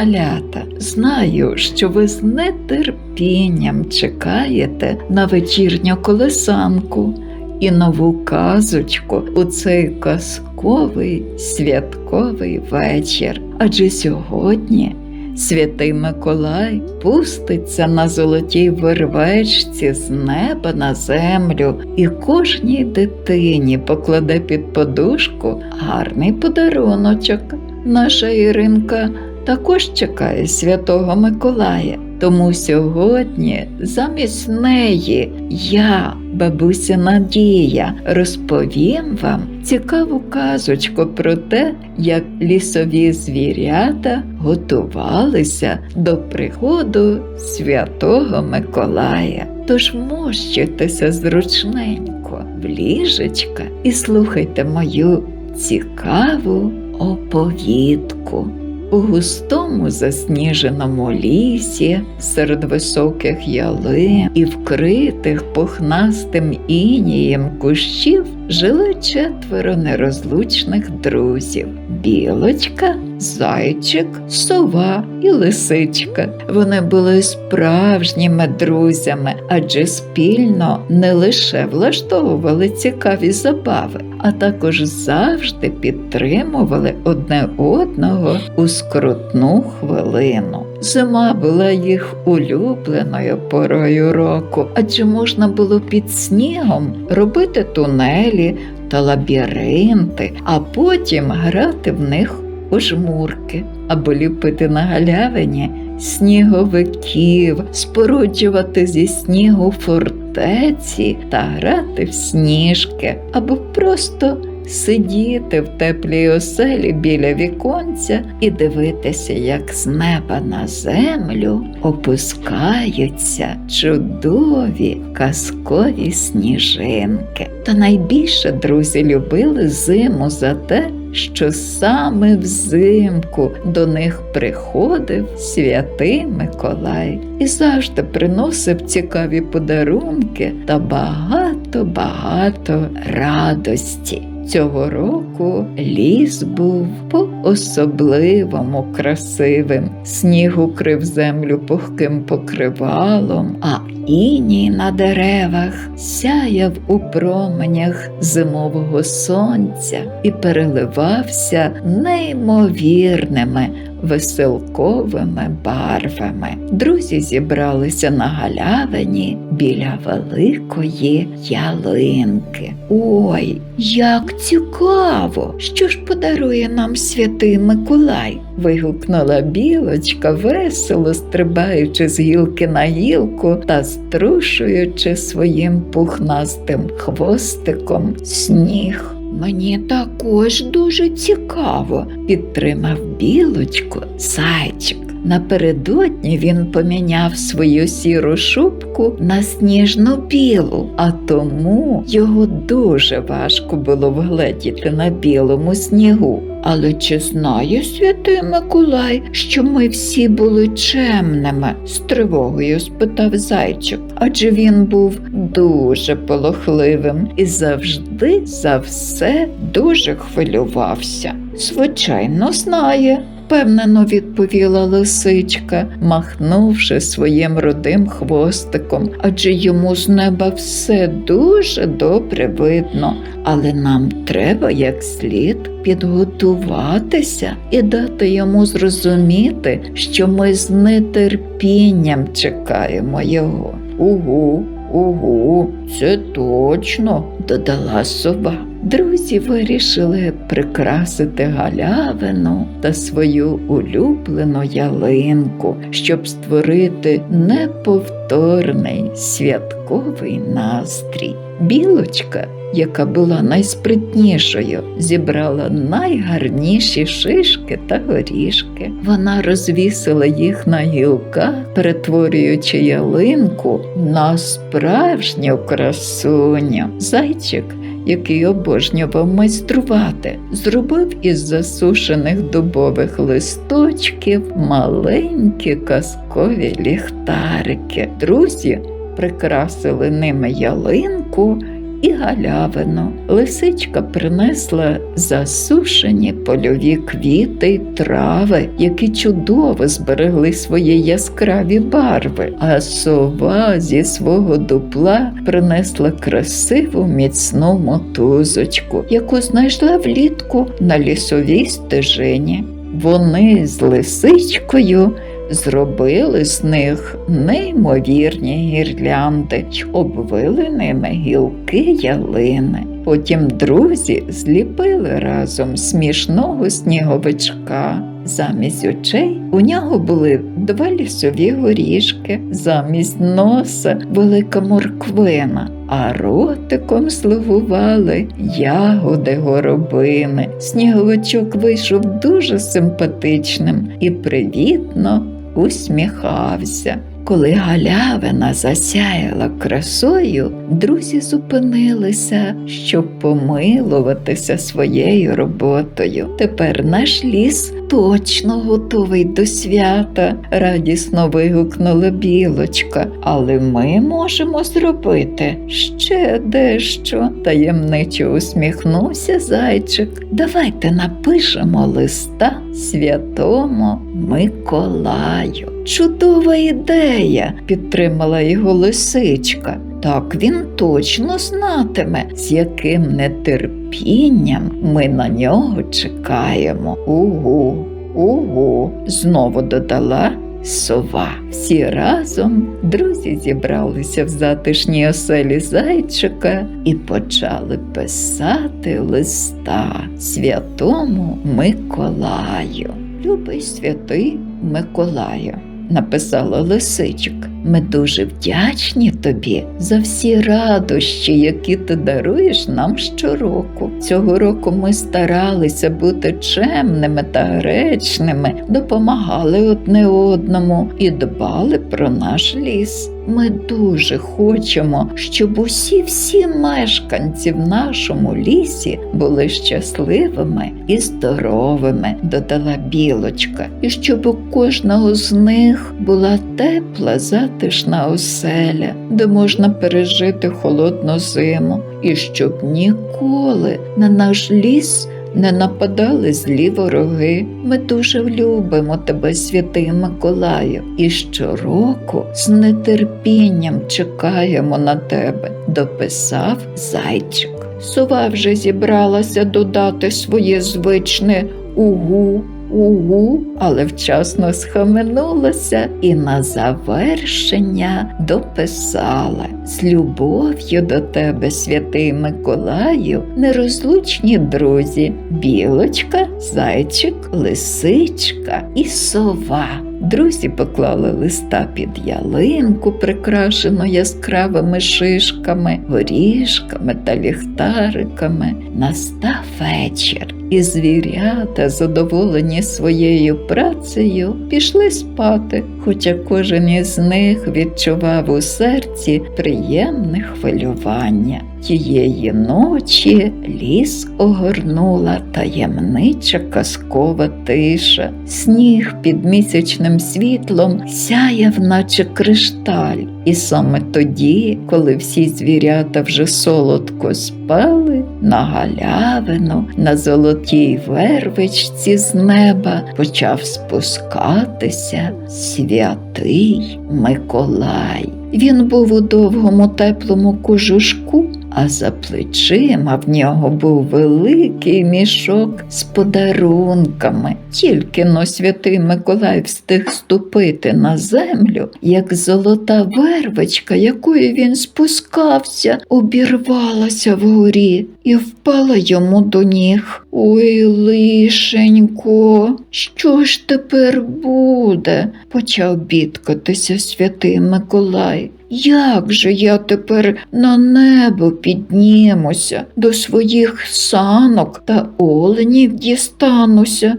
малята, знаю, що ви з нетерпінням чекаєте на вечірню колесанку і нову казочку у цей казковий святковий вечір. Адже сьогодні святий Миколай пуститься на золотій вервечці з неба на землю і кожній дитині покладе під подушку гарний подаруночок. Наша Іринка також чекає святого Миколая. Тому сьогодні замість неї я, бабуся Надія, розповім вам цікаву казочку про те, як лісові звірята готувалися до приходу святого Миколая. Тож мощуйтеся зручненько в ліжечка і слухайте мою цікаву оповідку. У густому засніженому лісі, серед високих ялин і вкритих пухнастим інієм кущів жили четверо нерозлучних друзів: білочка, зайчик, сова і лисичка. Вони були справжніми друзями, адже спільно не лише влаштовували цікаві забави, а також завжди підтримували одне одного у скрутну хвилину. Зима була їх улюбленою порою року, адже можна було під снігом робити тунелі та лабіринти, а потім грати в них у жмурки або ліпити на галявині сніговиків, споруджувати зі снігу фортеці та грати в сніжки, або просто сидіти в теплій оселі біля віконця і дивитися, як з неба на землю опускаються чудові казкові сніжинки. Та найбільше друзі любили зиму за те, що саме взимку до них приходив святий Миколай і завжди приносив цікаві подарунки та багато-багато радості. Цього року ліс був по-особливому красивим. Сніг укрив землю пухким покривалом, а іній на деревах сяяв у променях зимового сонця і переливався неймовірними веселковими барвами. Друзі зібралися на галявині біля великої ялинки. Ой, як цікаво! Що ж подарує нам святий Миколай? вигукнула білочка, весело стрибаючи з гілки на гілку та струшуючи своїм пухнастим хвостиком сніг. Мені також дуже цікаво, підтримав білочку зайчик. Напередодні він поміняв свою сіру шубку на сніжну білу, а тому його дуже важко було вгледіти на білому снігу. Але чи знає святий Миколай, що ми всі були чемними? з тривогою спитав зайчик, адже він був дуже полохливим і завжди за все дуже хвилювався. Звичайно, знає. Впевнено відповіла лисичка, махнувши своїм рудим хвостиком, адже йому з неба все дуже добре видно, але нам треба як слід підготуватися і дати йому зрозуміти, що ми з нетерпінням чекаємо його. Угу, угу, це точно, додала сова. Друзі вирішили прикрасити галявину та свою улюблену ялинку, щоб створити неповторний святковий настрій. Білочка, яка була найспритнішою, зібрала найгарніші шишки та горішки. Вона розвісила їх на гілках, перетворюючи ялинку на справжню красуню. Зайчик який обожнював майструвати, зробив із засушених дубових листочків маленькі казкові ліхтарики. Друзі прикрасили ними ялинку і галявину. Лисичка принесла засушені польові квіти й трави, які чудово зберегли свої яскраві барви. А сова зі свого дупла принесла красиву міцну мотузочку, яку знайшла влітку на лісовій стежині. Вони з лисичкою зробили з них неймовірні гірлянди обвили ними гілки ялини. Потім друзі зліпили разом смішного сніговичка. Замість очей у нього були два лісові горішки, замість носа велика морквина, а ротиком слугували ягоди горобини. Сніговичок вийшов дуже симпатичним і привітно усміхався. Коли галявина засяяла красою, друзі зупинилися, щоб помилуватися своєю роботою. Тепер наш ліс точно готовий до свята, радісно вигукнула білочка. Але ми можемо зробити ще дещо. Таємничо усміхнувся зайчик. Давайте напишемо листа святому Миколаю. Чудова ідея, підтримала його лисичка. Так він точно знатиме, з яким нетерпінням ми на нього чекаємо. Угу, угу, знову додала сова. Всі разом друзі зібралися в затишній оселі зайчика і почали писати листа святому Миколаю. Любий святий Миколаю, написала лисичик. Ми дуже вдячні тобі за всі радощі, які ти даруєш нам щороку. Цього року ми старалися бути чемними та гречними, допомагали одне одному і дбали про наш ліс. Ми дуже хочемо, щоб усі всі мешканці в нашому лісі були щасливими і здоровими, додала білочка, і щоб у кожного з них була тепла, затишна оселя, де можна пережити холодну зиму, і щоб ніколи на наш ліс не нападали злі вороги. Ми дуже любимо тебе, святий Миколаю, і щороку з нетерпінням чекаємо на тебе, дописав зайчик. Сова вже зібралася додати своє звичне угу. Угу, але вчасно схаменулася і на завершення дописала з любов'ю до тебе, святий Миколаю, нерозлучні друзі, білочка, зайчик, лисичка і сова. Друзі поклали листа під ялинку, прикрашену яскравими шишками, горішками та ліхтариками. Настав вечір, і звірята, задоволені своєю працею, пішли спати, хоча кожен із них відчував у серці приємне хвилювання. Тієї ночі ліс огорнула таємнича казкова тиша. Сніг під місячним світлом сяяв, наче кришталь. І саме тоді, коли всі звірята вже солодко спали, на галявину, на золотій вервичці з неба почав спускатися святий Миколай. Він був у довгому теплому кожушку, а за плечима в нього був великий мішок з подарунками. Тільки но святий Миколай встиг ступити на землю, як золота вервичка, якою він спускався, обірвалася вгорі і впала йому до ніг. Ой, лишенько, що ж тепер буде? почав бідкатися святий Миколай. Як же я тепер на небо піднімуся, до своїх санок та оленів дістануся?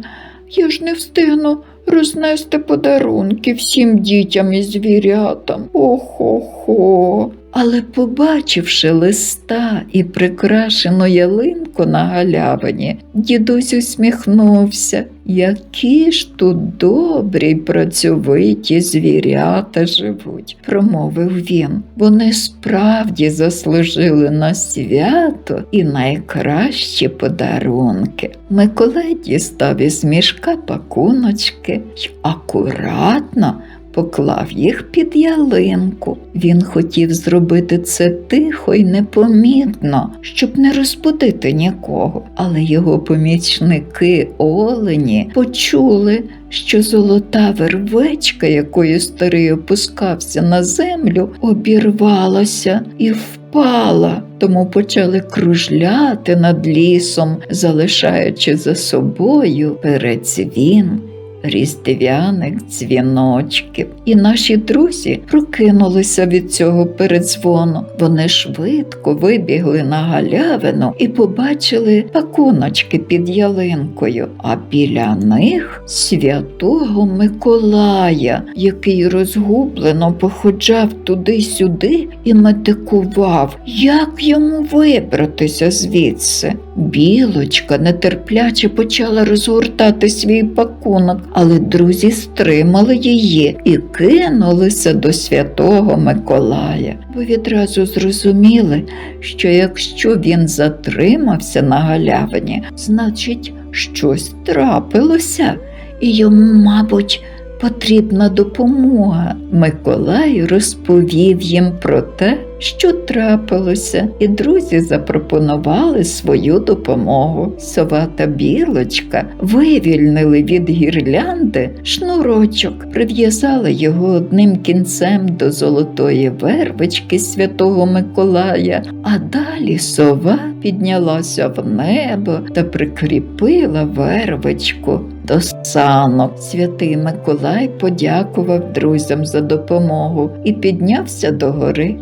Я ж не встигну рознести подарунки всім дітям і звірятам. Охо-хо. Але, побачивши листа і прикрашену ялинку на галявині, дідусь усміхнувся. Які ж тут добрі працьовиті звірята живуть, промовив він. Вони справді заслужили на свято і найкращі подарунки. Миколай дістав із мішка пакуночки й акуратно поклав їх під ялинку. Він хотів зробити це тихо й непомітно, щоб не розбудити нікого. Але його помічники олені почули, що золота вервечка, якою старий опускався на землю, обірвалася і впала. Тому почали кружляти над лісом, залишаючи за собою передзвін різдвяних дзвіночків. І наші друзі прокинулися від цього передзвону. Вони швидко вибігли на галявину і побачили пакуночки під ялинкою, а біля них святого Миколая, який розгублено походжав туди-сюди і метикував, як йому вибратися звідси. Білочка нетерпляче почала розгортати свій пакунок, але друзі стримали її і кинулися до святого Миколая, бо відразу зрозуміли, що якщо він затримався на галявині, значить щось трапилося, і йому, мабуть, потрібна допомога. Миколай розповів їм про те, що трапилося, і друзі запропонували свою допомогу. Сова та білочка вивільнили від гірлянди шнурочок, прив'язали його одним кінцем до золотої вервички святого Миколая, а далі сова піднялася в небо та прикріпила вервичку до санок. Святий Миколай подякував друзям за допомогу і піднявся до гори.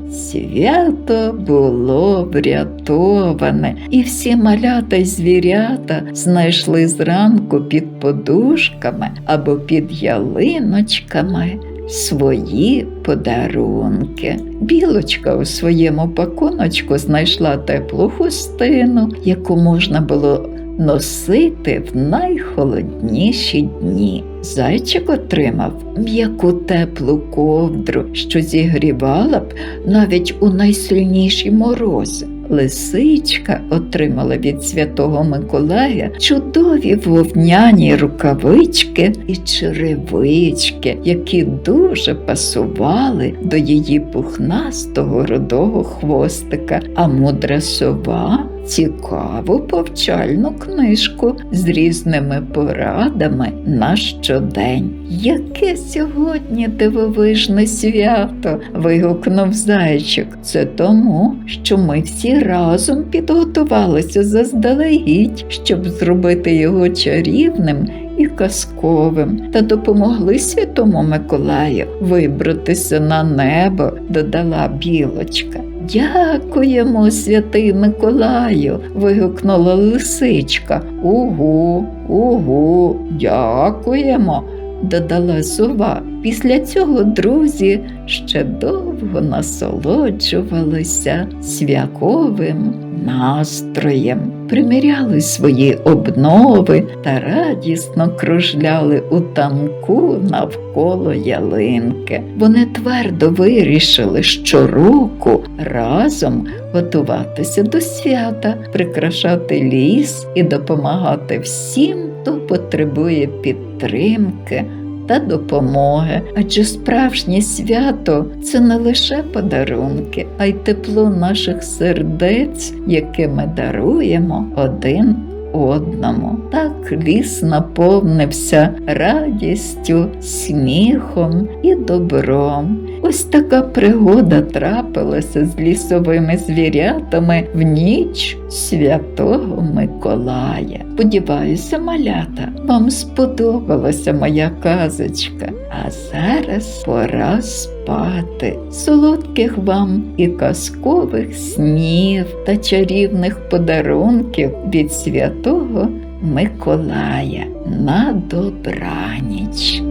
Свято було врятоване, і всі малята й звірята знайшли зранку під подушками або під ялиночками свої подарунки. Білочка у своєму пакуночку знайшла теплу хустину, яку можна було носити в найхолодніші дні. Зайчик отримав м'яку теплу ковдру, що зігрівала б навіть у найсильніші морози. Лисичка отримала від святого Миколая чудові вовняні рукавички і черевички, які дуже пасували до її пухнастого рудого хвостика, а мудра сова цікаву повчальну книжку з різними порадами на щодень. Яке сьогодні дивовижне свято. вигукнув зайчик. Це тому, що ми всі разом підготувалися заздалегідь, щоб зробити його чарівним. І казковим та допомогли святому Миколаю вибратися на небо, додала білочка. Дякуємо, святий Миколаю. вигукнула лисичка. Угу, угу, дякуємо, додала сова. Після цього друзі ще довго насолоджувалися свяковим настроєм, приміряли свої обнови та радісно кружляли у танку навколо ялинки. Вони твердо вирішили щороку разом готуватися до свята, прикрашати ліс і допомагати всім, хто потребує підтримки та допомоги. Адже справжнє свято це не лише подарунки, а й тепло наших сердець, яке ми даруємо один одному. Так ліс наповнився радістю, сміхом і добром. Ось така пригода трапилася з лісовими звірятами в ніч святого Миколая. Сподіваюся, малята, вам сподобалася моя казочка, а зараз пора спати. Солодких вам і казкових снів та чарівних подарунків від святого Миколая на добраніч.